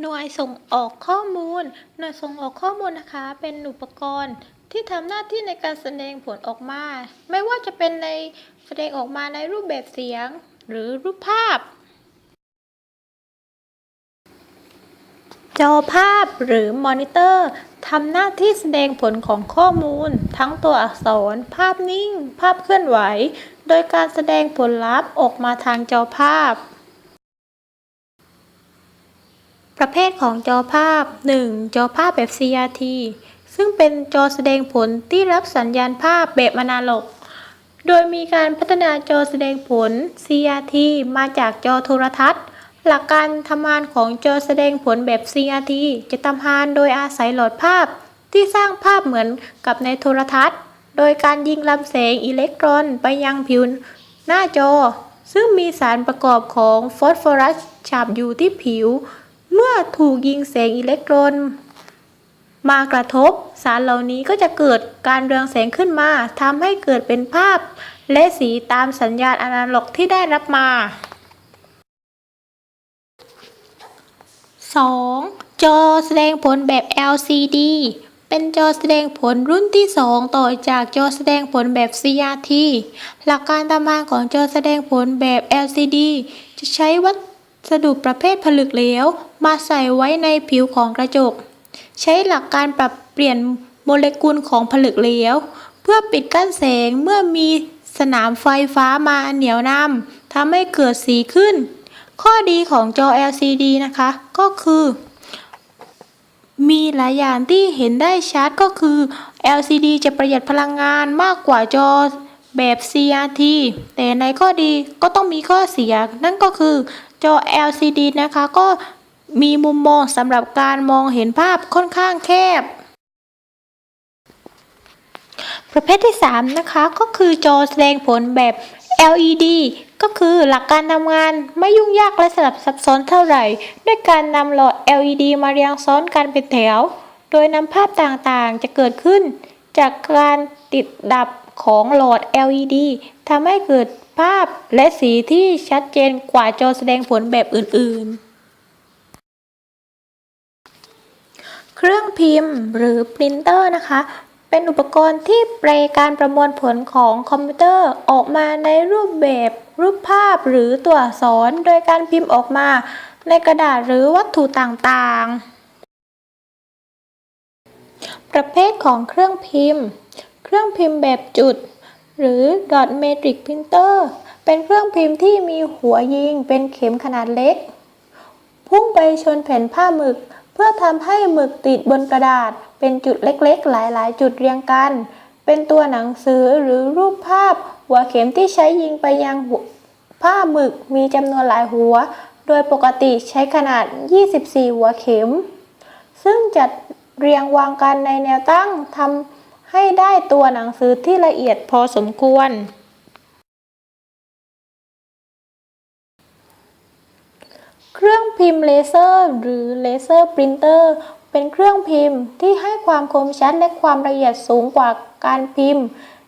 หน่วยส่งออกข้อมูล หน่วยส่งออกข้อมูลนะคะ เป็นอุปกรณ์ที่ทำหน้าที่ในการแสดงผลออกมา ไม่ว่าจะเป็นในแสดงออกมาในรูปแบบเสียง หรือรูปภาพ จอภาพหรือมอนิเตอร์ทำหน้าที่แสดงผลของข้อมูล ทั้งตัวอักษร ภาพนิ่ง ภาพเคลื่อนไหว โดยการแสดงผลลัพธ์ออกมาทางจอภาพ ประเภทของจอภาพ 1. จอภาพแบบ CRT ซึ่งเป็นจอแสดงผลที่รับสัญญาณภาพแบบอนาล็อก โดยมีการพัฒนาจอแสดงผล CRT มาจากจอโทรทัศน์ หลักการทำงานของจอแสดงผลแบบ CRT จะทำงานโดยอาศัยหลอดภาพ ที่สร้างภาพเหมือนกับในโทรทัศน์ โดยการยิงลำแสงอิเล็กตรอนไปยังผิวหน้าจอ ซึ่งมีสารประกอบของฟอสฟอรัสฉาบอยู่ที่ผิว เมื่อถูกยิงแสงอิเล็กตรอน มากระทบสารเหล่านี้ก็จะเกิดการเรืองแสงขึ้นมาทำให้เกิดเป็นภาพ และสีตามสัญญาณอนาล็อกที่ได้รับมา 2. จอแสดงผลแบบ LCD เป็นจอแสดงผลรุ่นที่ 2 ต่อจากจอแสดงผลแบบ CRT หลักการทำงานของจอแสดงผลแบบ LCD จะใช้วัต สดุประเภทผลึกเหลวมาใส่ไว้ในผิวของกระจก ใช้หลักการปรับเปลี่ยนโมเลกุลของผลึกเหลว เพื่อปิดกั้นแสงเมื่อมีสนามไฟฟ้ามาเหนียวนำทำให้เกิดสีขึ้น ข้อดีของจอ LCD นะคะ ก็คือ มีหลายอย่างที่เห็นได้ชัดก็คือ LCD จะประหยัดพลังงานมากกว่าจอแบบ CRT แต่ในข้อดีก็ต้องมีข้อเสีย นั่นก็คือ จอ LCD นะคะก็มีมุมมองสำหรับการมองเห็นภาพค่อนข้างแคบ ประเภทที่ 3 นะคะก็คือจอแสดงผลแบบ LED ก็คือหลักการทำงานไม่ยุ่งยากและสลับซับซ้อนเท่าไหร่ ด้วยการนำหลอด LED มาเรียงซ้อนกันเป็นแถว โดยนำภาพต่างๆจะเกิดขึ้น จากการติดดับของหลอด LED ทำให้เกิด ภาพและสีที่ชัดเจนกว่าจอแสดงผลแบบอื่นๆ เครื่องพิมพ์หรือปรินเตอร์นะคะ เป็นอุปกรณ์ที่แปลการประมวลผลของคอมพิวเตอร์ออกมาในรูปแบบรูปภาพหรือตัวอักษรโดยการพิมพ์ออกมาในกระดาษหรือวัตถุต่างๆ ประเภทของเครื่องพิมพ์ เครื่องพิมพ์แบบจุด หรือ dot matrix printer เป็นเครื่องพิมพ์ที่มีหัวยิงเป็นเข็มขนาดเล็ก พุ่งไปชนแผ่นผ้าหมึก เพื่อทำให้หมึกติดบนกระดาษ เป็นจุดเล็กๆ หลายๆ จุดเรียงกัน เป็นตัวหนังสือหรือรูปภาพ หัวเข็มที่ใช้ยิงไปยังผ้าหมึกมีจำนวนหลายหัว โดยปกติใช้ขนาด 24 หัวเข็ม ซึ่งจัดเรียงวางกันในแนวตั้งทำ ให้ได้ตัวหนังสือที่ละเอียดพอสมควร เครื่องพิมพ์เลเซอร์หรือเลเซอร์ปรินเตอร์เป็นเครื่องพิมพ์ที่ให้ความคมชัดและความละเอียดสูงกว่าการพิมพ์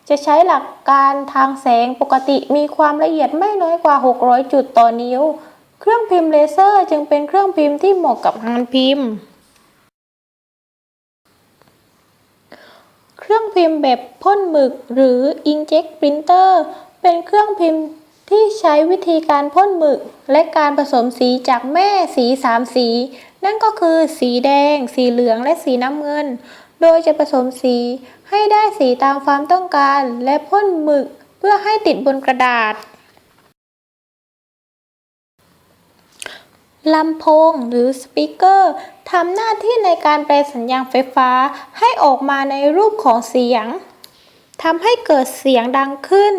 จะใช้หลักการทางแสงปกติมีความละเอียดไม่น้อยกว่า 600 จุดต่อนิ้ว เครื่องพิมพ์เลเซอร์จึงเป็นเครื่องพิมพ์ที่เหมาะกับงานพิมพ์ เครื่องพิมพ์แบบพ่นหมึกหรือ Inkjet Printer เป็นเครื่องพิมพ์ที่ใช้วิธีการพ่นหมึก และการผสมสีจากแม่สีสามสี นั่นก็คือสีแดง สีเหลืองและสีน้ำเงิน โดยจะผสมสีให้ได้สีตามความต้องการ และพ่นหมึกเพื่อให้ติดบนกระดาษ ลำโพงหรือสปีกเกอร์ทำหน้าที่ในการแปลสัญญาณไฟฟ้าให้ออกมาในรูปของเสียงทำให้เกิดเสียงดังขึ้น